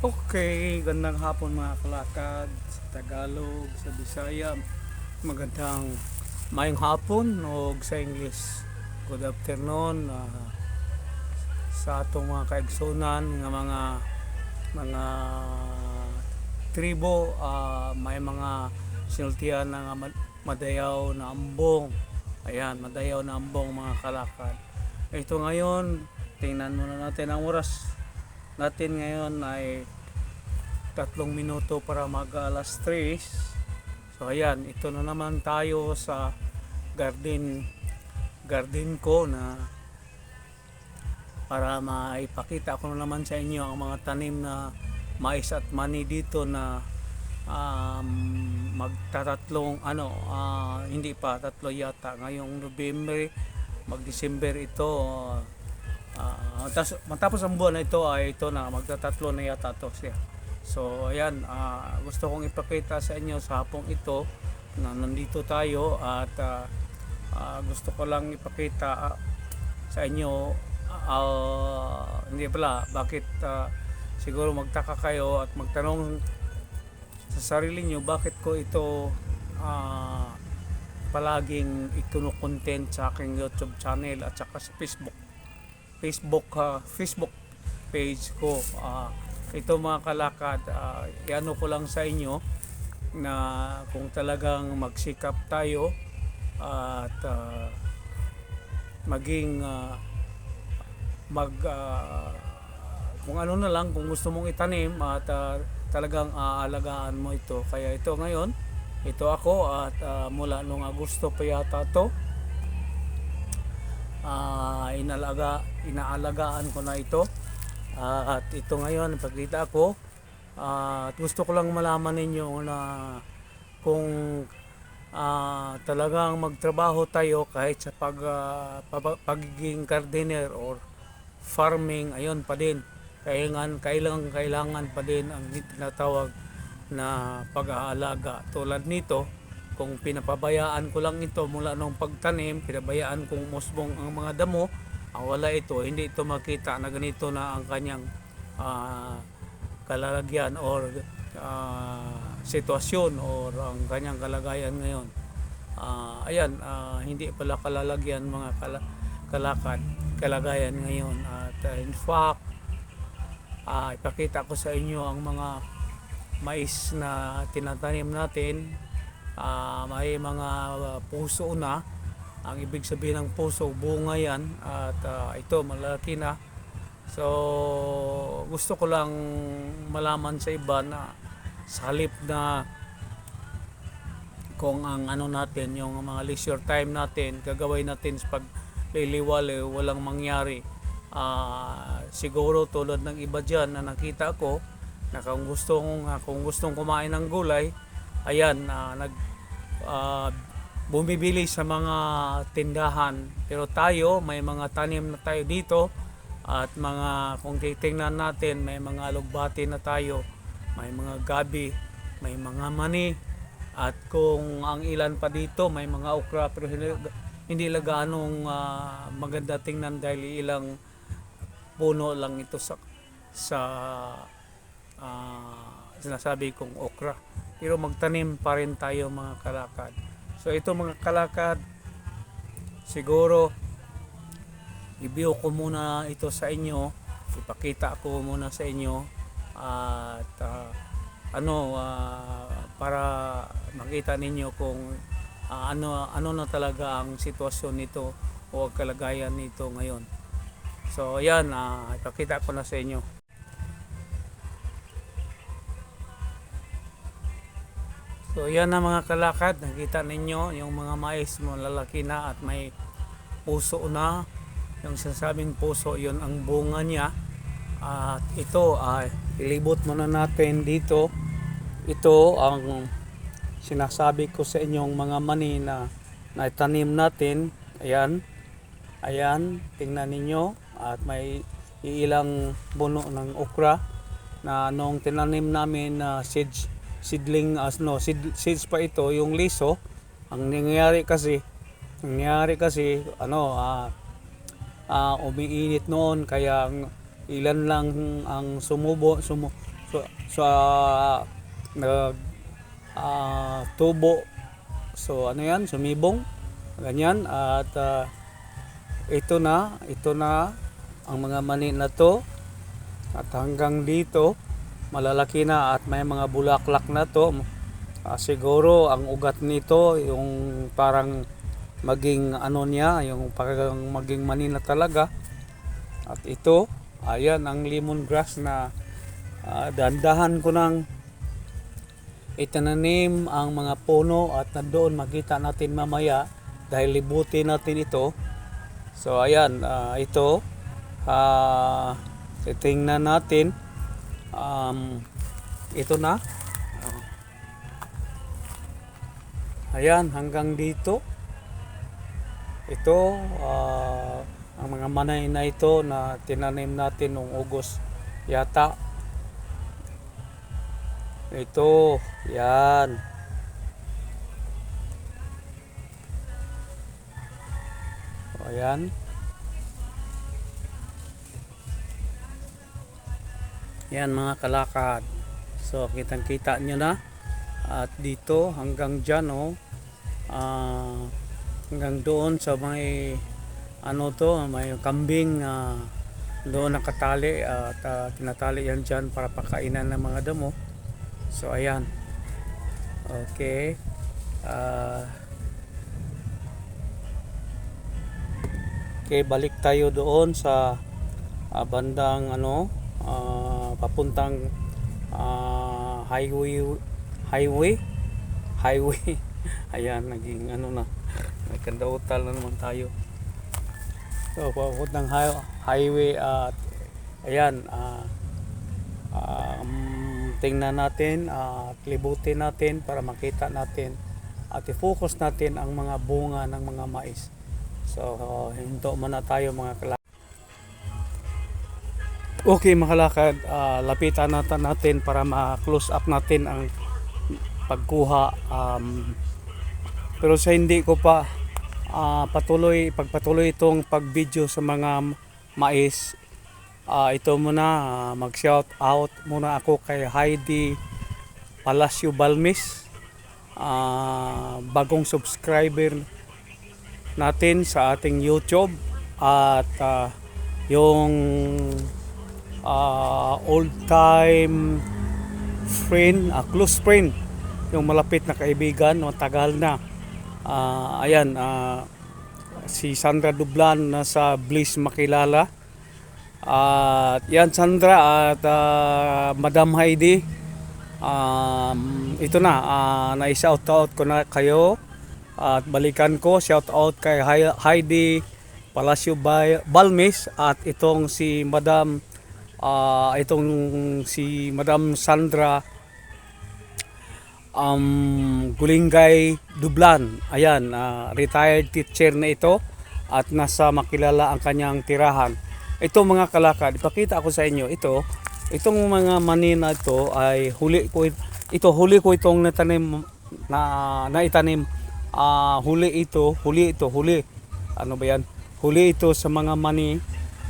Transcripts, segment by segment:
Okay, gandang hapon mga kalakad sa Tagalog, sa Bisaya. Magandang mayong hapon o sa English. Good afternoon ah, sa atong mga kaigsunan nga mga mga tribo ah, may mga sinultihan na madayaw na ambong. Ayan, madayaw na ambong mga kalakad. Ito ngayon, tingnan muna natin ang oras natin ngayon ay tatlong minuto para mag alas 3 so ayan ito na naman tayo sa garden garden ko na para maipakita ko na naman sa inyo ang mga tanim na mais at mani dito na um, magtatatlong ano ah, hindi pa tatlo yata. Ngayong November mag December ito Ah, tas, matapos ang buwan na ito ay ito na magtatatlo na yata to siya. So ayan, ah, gusto kong ipakita sa inyo sa hapong ito na nandito tayo at ah, ah, gusto ko lang ipakita sa inyo ah, hindi pala bakit ah, siguro magtaka kayo at magtanong sa sarili nyo bakit ko ito ah, palaging ikuno-content sa aking YouTube channel at saka sa Facebook Facebook ah, Facebook page ko. Ah, ito mga kalakad, uh, iano ko lang sa inyo na kung talagang magsikap tayo at ah, maging ah, mag ah, kung ano na lang kung gusto mong itanim at ah, talagang aalagaan mo ito. Kaya ito ngayon, ito ako at ah, mula nung Agosto pa yata to ah inalaga inaalagaan ko na ito. Ah, at ito ngayon pagkita ko ah, at gusto ko lang malaman ninyo na kung ah, talagang magtrabaho tayo kahit sa pag, paba- pagiging gardener or farming ayun pa din. Kailangan kailangan kailangan pa din ang tinatawag na pag-aalaga. Tulad nito kung pinapabayaan ko lang ito mula nung pagtanim, pinabayaan kong musbong ang mga damo, ang wala ito, hindi ito makita na ganito na ang kanyang ah, kalalagyan or ah, sitwasyon or ang kanyang kalagayan ngayon. Ah, ayan, ah, hindi pala kalalagyan mga kala, kalakad, kalagayan ngayon. At ah, in fact, ah, ipakita ko sa inyo ang mga mais na tinatanim natin Ah, may mga uh, puso na ang ibig sabihin ng puso bunga yan at ah, ito malaki na. So gusto ko lang malaman sa iba na sa halip na kung ang ano natin yung mga leisure time natin gagawin natin sa pagliliwali walang mangyari. Ah, siguro tulad ng iba dyan na nakita ko na kung gustong, kung gustong kumain ng gulay ayan na nag ah, bumibili sa mga tindahan pero tayo may mga tanim na tayo dito at mga kung titingnan natin may mga lugbati na tayo may mga gabi may mga mani at kung ang ilan pa dito may mga okra pero hindi, hindi lang gaanong ah, maganda tingnan dahil ilang puno lang ito sa sa ah, sinasabi kong okra pero magtanim pa rin tayo mga kalakad. So ito mga kalakad, siguro i-view ko muna ito sa inyo, ipakita ko muna sa inyo at ah, ano ah, para makita ninyo kung ah, ano ano na talaga ang sitwasyon nito o ang kalagayan nito ngayon. So ayan, ah, ipakita ko na sa inyo. So yan na mga kalakad, nakita ninyo yung mga mais mo lalaki na at may puso na. Yung sinasabing puso, yun ang bunga niya. At ito ay ilibot muna natin dito. Ito ang sinasabi ko sa inyong mga mani na naitanim natin. Ayan. Ayan, tingnan ninyo. At may ilang buno ng okra na nung tinanim namin na seeds seedling as no seed, seeds pa ito yung liso ang nangyayari kasi nangyayari kasi ano ah ah, umiinit noon kaya ang ilan lang ang sumubo sumu, so, sa nag ah, tubo. So ano yan sumibong ganyan at ah, ito na ito na ang mga mani na to. At hanggang dito malalaki na at may mga bulaklak na to. Ah, siguro ang ugat nito yung parang maging ano niya yung parang maging mani na talaga. At ito ayan ang lemongrass na ah, dandahan ko nang itananim ang mga puno at nandoon makita natin mamaya dahil libutin natin ito. So ayan ah, ito ah titingnan natin um, ito na Ayan, hanggang dito. Ito, ah, ang mga manay na ito na tinanim natin noong August yata. Ito, yan. Ayan. Yan mga kalakad. So, kitang-kita nyo na. At dito hanggang dyan oh, ah, hanggang doon sa may ano to, may kambing ah, doon nakatali at ah, tinatali yan dyan para pakainan ng mga damo. So ayan. Okay. Ah, okay, balik tayo doon sa ah, bandang ano, ah, papuntang ah, highway highway? Highway. Ayan naging ano na. Nagkandautal na naman tayo. So papuntang hi- highway at ayan ah, um, tingnan natin at libutin natin para makita natin at i-focus natin ang mga bunga ng mga mais. So hinto muna tayo mga kala Okay mga kalakad, ah, lapitan natin natin para ma-close up natin ang pagkuha um, pero sa hindi ko pa ah, patuloy pagpatuloy itong pag-video sa mga mais. Ah, ito muna ah, mag-shout out muna ako kay Heidi Palacio Balmis ah, bagong subscriber natin sa ating YouTube at ah, yung ah, old time friend, ah, close friend yung malapit na kaibigan, matagal na. Ah, ayan, ah, si Sandra Dublan na sa Bliss Makilala. At yan Sandra at ah, Madam Heidi. Um, ito na, ah, na-shout out ko na kayo. At balikan ko, shout out kay Heidi Palacio Balmes at itong si Madam ah, itong si Madam Sandra um, Gulingay Dublan. Ayan, ah, retired teacher na ito at nasa makilala ang kanyang tirahan. Ito mga kalakad, ipakita ko sa inyo ito. Itong mga mani na ito ay huli ko ito huli ko itong natanim na naitanim ah huli ito, huli ito, huli. Ano ba 'yan? Huli ito sa mga mani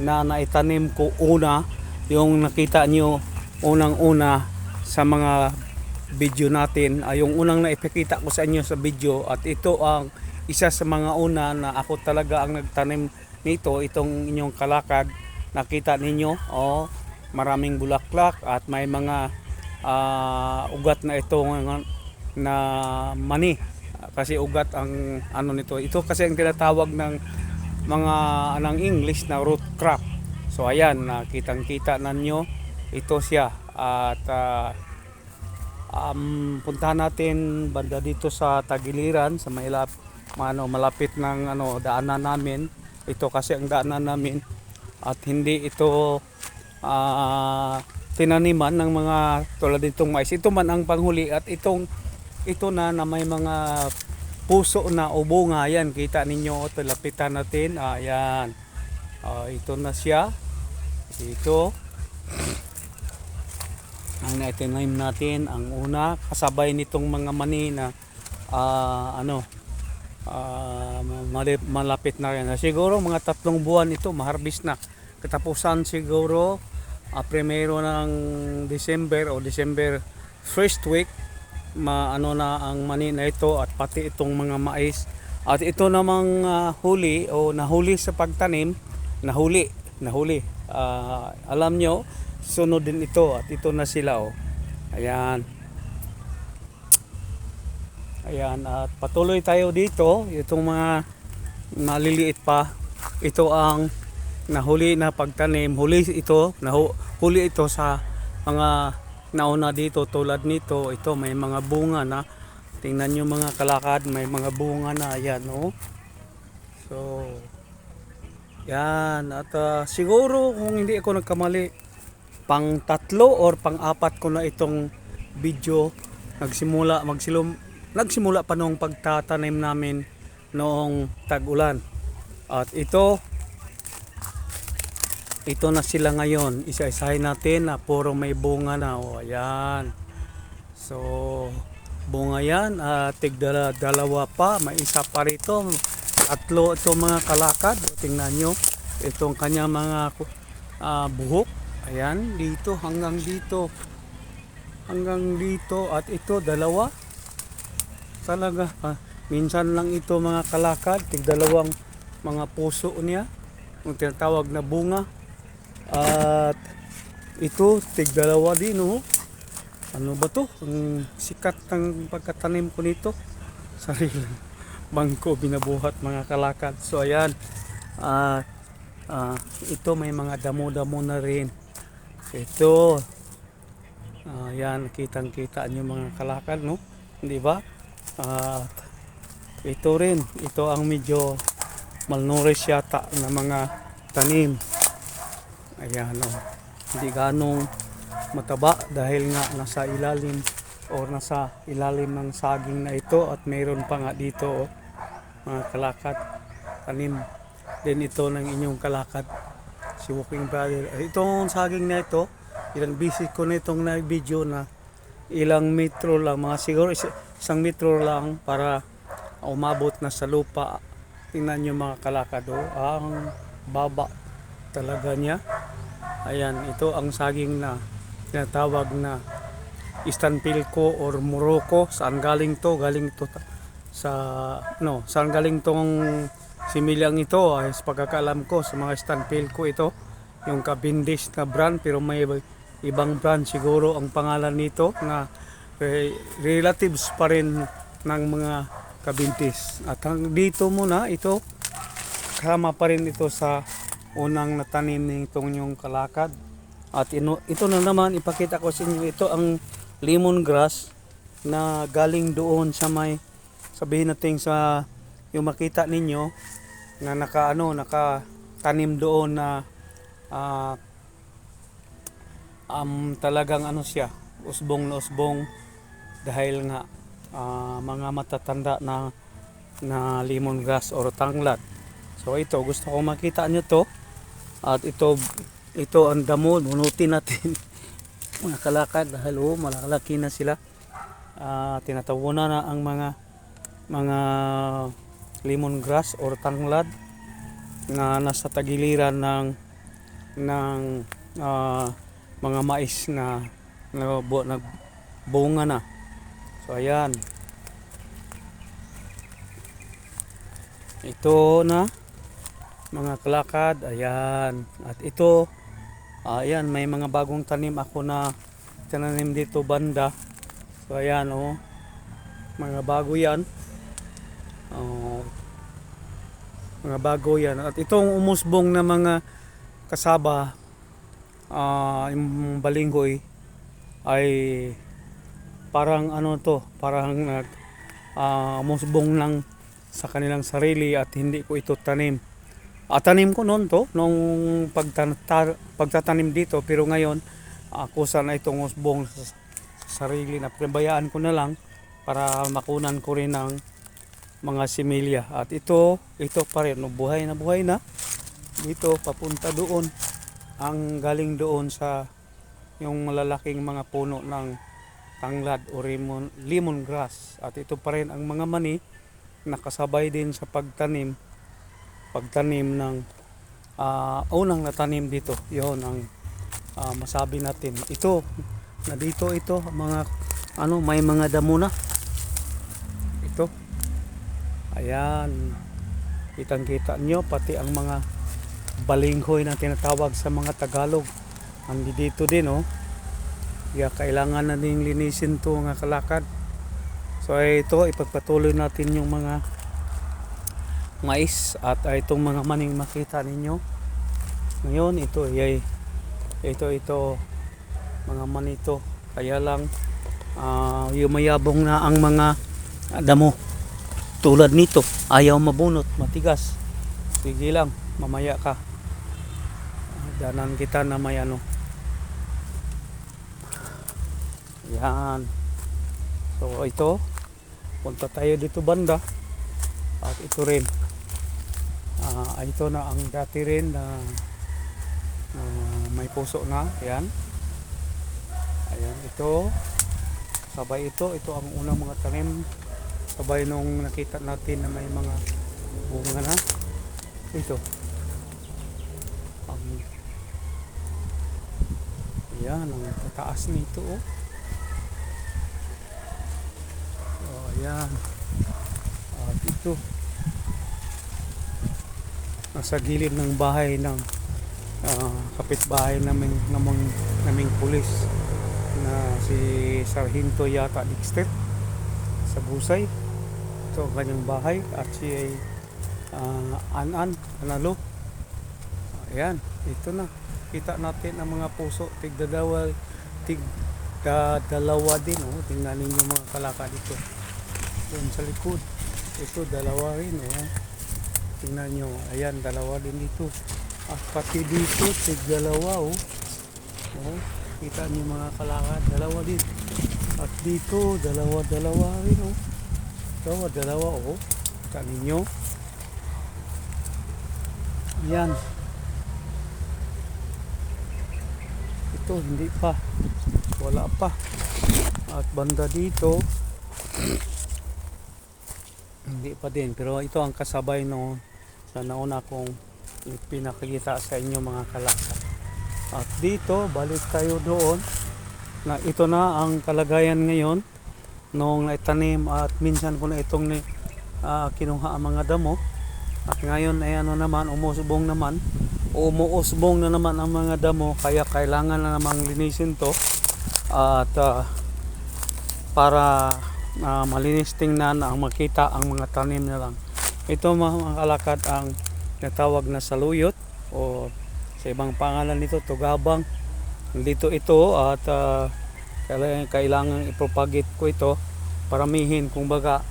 na naitanim ko una yung nakita nyo unang-una sa mga video natin ay yung unang naipakita ko sa inyo sa video at ito ang isa sa mga una na ako talaga ang nagtanim nito itong inyong kalakad. Nakita ninyo oh maraming bulaklak at may mga ah, ugat na ito na mani. Kasi ugat ang ano nito. Ito kasi ang tinatawag ng mga anong English na root crop so ayan nakitang kita nanyo ito siya. At ah, um, puntahan natin banda dito sa Tagiliran sa mailap ano, malapit ng ano daanan namin. Ito kasi ang daanan namin. At hindi ito ah, tinaniman ng mga tulad nitong mais. Ito man ang panghuli at itong ito na na may mga puso na o bunga. Yan kita ninyo. Ito lapitan natin. Ayan. Ah, ito na siya. Ito. Ang naitinaim natin ang una kasabay nitong mga mani na ah, ano mali- malapit na rin. Siguro mga tatlong buwan ito maharbis na. Katapusan siguro ah, primero ng December o December first week maano na ang mani na ito at pati itong mga mais. At ito namang ah, huli o nahuli sa pagtanim nahuli nahuli. Ah, alam nyo sunod din ito at ito na sila oh. Ayan. Ayan at patuloy tayo dito. Itong mga maliliit pa. Ito ang nahuli na pagtanim. Huli ito nahu, huli ito sa mga nauna dito tulad nito. Ito may mga bunga na. Tingnan nyo mga kalakad may mga bunga na. Ayan oh. So yan at ah, siguro kung hindi ako nagkamali pang tatlo or pang apat ko na itong video nagsimula magsilum nagsimula pa noong pagtatanim namin noong tag-ulan. At ito ito na sila ngayon. Isa-isahin natin na puro may bunga na. O ayan. So bunga yan. At tigdala dalawa pa. May isa pa rito tatlo ito mga kalakad. Tingnan nyo itong kanya mga ah, buhok. Ayan dito hanggang dito. Hanggang dito. At ito dalawa. Talaga ah, minsan lang ito mga kalakad. Tigdalawang mga puso niya. Yung tinatawag na bunga. At ito tigdalawa din oh. Ano ba to? Ang sikat ng pagkatanim ko nito. Sarili bangko binabuhat mga kalakad so ayan at ah, ito may mga damo-damo na rin ito Ah, yan, kitang-kita nyo mga kalakal, no? Di ba? At ito rin, ito ang medyo malnourished yata na mga tanim. Ayan, oh. Hindi ganong mataba dahil nga nasa ilalim or nasa ilalim ng saging na ito at mayroon pa nga dito, oh, mga kalakad, tanim. Then ito ng inyong kalakad, si Walking Brother. Itong saging na ito, ilang visit ko na itong na video na ilang metro lang, mga siguro is- isang metro lang para umabot na sa lupa. Tingnan nyo mga kalakado, ang baba talaga niya. Ayan, ito ang saging na tinatawag na Istanpilko or Morocco. Saan galing to? Galing to sa, no, saan galing tong similyang ito? Ay, sa pagkakaalam ko, sa mga Istanpilko ito yung Cavendish na brand pero may ibang brand siguro ang pangalan nito na eh, relatives pa rin ng mga Cavendish. At hang dito muna ito kasama pa rin ito sa unang natanim nitong yung kalakad. At ino, ito na naman ipakita ko sa inyo ito ang lemongrass na galing doon sa may sabihin natin sa yung makita ninyo na naka ano naka tanim doon na ah, um, talagang ano siya usbong na usbong dahil nga ah, mga matatanda na na lemongrass or tanglad so ito gusto ko makita nyo to. At ito ito ang damo bunutin natin. Mga kalakad dahil oh, malalaki na sila. Ah, tinatabunan na ang mga mga lemongrass or tanglad na nasa tagiliran ng ng ah, mga mais na nagbunga na. So ayan. Ito na mga kalakad, ayan. At ito, ayan, may mga bagong tanim ako na tinanim dito banda. So ayan, oh. Mga bago yan. Oh, mga bago yan. At itong umusbong na mga kasaba, ah yung balinghoy, ay parang ano to, parang nag ah, umusbong lang sa kanilang sarili at hindi ko ito tanim. At tanim ko noon to, nung pagtata- pagtatanim dito, pero ngayon, ako sana itong usbong sa sa sarili na pinabayaan ko na lang para makunan ko rin ng mga similya. At ito, ito pa rin, no, buhay na buhay na. Dito, papunta doon. Ang galing doon sa yung malalaking mga puno ng tanglad o lemon, lemongrass. At ito pa rin ang mga mani nakasabay din sa pagtanim pagtanim ng ah, unang natanim dito. Yon ang ah, masabi natin ito na dito ito mga ano may mga damo na ito ayan. Kitang kita nyo pati ang mga balinghoy na tinatawag sa mga Tagalog. Andi dito din oh. Kaya kailangan na din linisin to nga kalakad. So ito ipagpatuloy natin yung mga mais at itong mga maning makita ninyo. Ngayon ito ay ito ito mga manito. Kaya lang ah, yumayabong na ang mga damo tulad nito ayaw mabunot matigas. Sige lang mamaya ka. Danan kita na may ano. Yan so ito punta tayo dito banda. At ito rin. Ah, ito na ang dati rin na ah, may puso na. Yan ayan ito. Sabay ito. Ito ang unang mga tanim sabay nung nakita natin na may mga bunga na. Ito. Ang ayan ang tataas nito oh. Oh ayan. At ito. Nasa gilid ng bahay ng ah, kapitbahay namin namang naming pulis na si Sarhinto yata Dexter sa Busay. Ito ang kanyang bahay at si ay ah, Anan Analo. Ayan ito na. Kita natin ang mga puso. Tigda dalawa tigda dalawa din. Oh. tingnan ninyo mga kalaka dito. Doon sa likod. Ito dalawa rin. Oh. tingnan nyo. Ayan dalawa din dito at pati dito tig dalawa oh. oh kita nyo mga kalaka dalawa din at dito dalawa dalawa rin oh dalawa dalawa oh. Kita ninyo yan. Ito hindi pa. Wala pa. At banda dito. Hindi pa din. Pero ito ang kasabay no sa nauna kong pinakikita sa inyo mga kalaka at dito balik tayo doon na ito na ang kalagayan ngayon nung naitanim at minsan ko na itong ni- ah, kinuha ang mga damo. At ngayon ay ano naman umusbong naman. Umuusbong na naman ang mga damo kaya kailangan na namang linisin to. At ah, para ah, malinis tingnan ang makita ang mga tanim na lang. Ito mga kalakad ang natawag na saluyot o sa ibang pangalan nito tugabang dito ito at ah, kailangan, kailangan ipropagate ko ito paramihin kung baga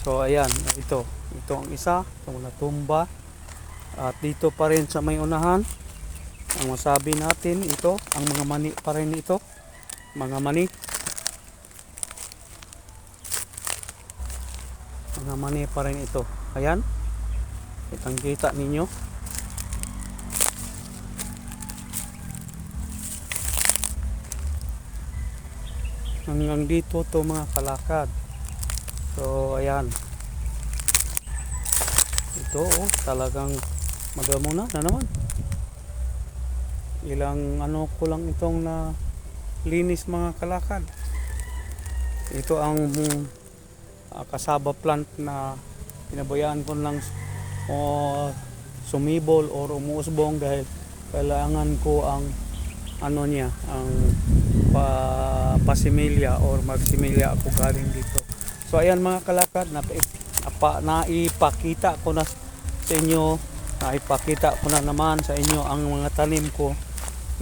so ayan ito. Ito ang isa itong natumba. At dito pa rin sa may unahan ang masabi natin ito ang mga mani pa rin ito. Mga mani. Mga mani pa rin ito. Ayan. Kitang kita ninyo hanggang dito to mga kalakad. So ayan. Ito oh talagang madamo na na naman? Ilang ano ko lang itong na linis mga kalakad. Ito ang ah, kasaba plant na pinabayaan ko lang o sumibol or umuusbong dahil kailangan ko ang ano niya ang pa, pasimilya or magsimilya ako galing dito. So ayan mga kalakad na, apa, naipakita ko na sa inyo naipakita ko na naman sa inyo ang mga tanim ko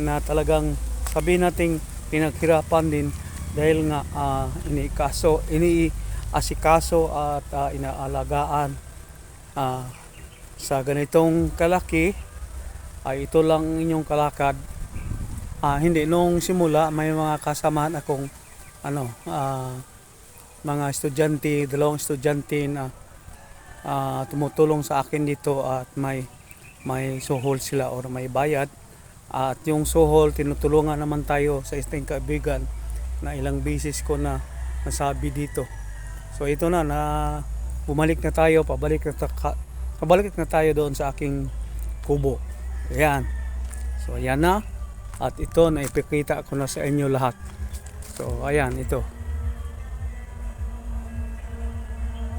na talagang sabi nating pinaghirapan din dahil nga ah, iniikaso iniasikaso at ah, inaalagaan ah, sa ganitong kalaki ay ito lang inyong kalakad Ah, hindi nung simula may mga kasamahan akong ano ah, mga estudyante, dalawang estudyante na ah, tumutulong sa akin dito at may may suhol sila or may bayad at yung suhol tinutulungan naman tayo sa isang kaibigan na ilang beses ko na nasabi dito. So ito na na bumalik na tayo, pabalik na ta- pabalik na tayo doon sa aking kubo. Ayan. So ayan na At ito na ipikita ko na sa inyo lahat. So ayan ito.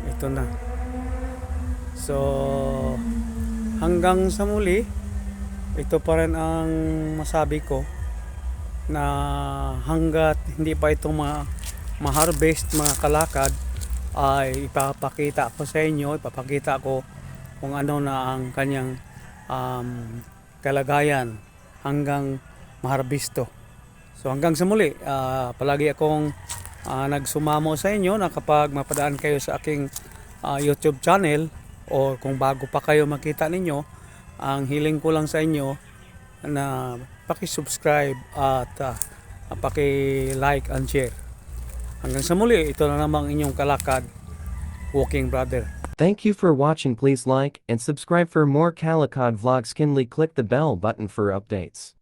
Ito na. So hanggang sa muli, ito pa rin ang masabi ko na hanggat hindi pa ito ma ma-harvest mga kalakad ay ipapakita ko sa inyo, ipapakita ko kung ano na ang kanyang um, kalagayan hanggang maharbisto. So hanggang sa muli, ah, palagi akong ah, nagsumamo sa inyo na kapag mapadaan kayo sa aking ah, YouTube channel o kung bago pa kayo makita ninyo, ang hiling ko lang sa inyo na paki-subscribe at ah, paki-like and share. Hanggang sa muli, ito na namang inyong kalakad, Walking Brother. Thank you for watching please like and subscribe for more Calicod vlogs kindly click the bell button for updates.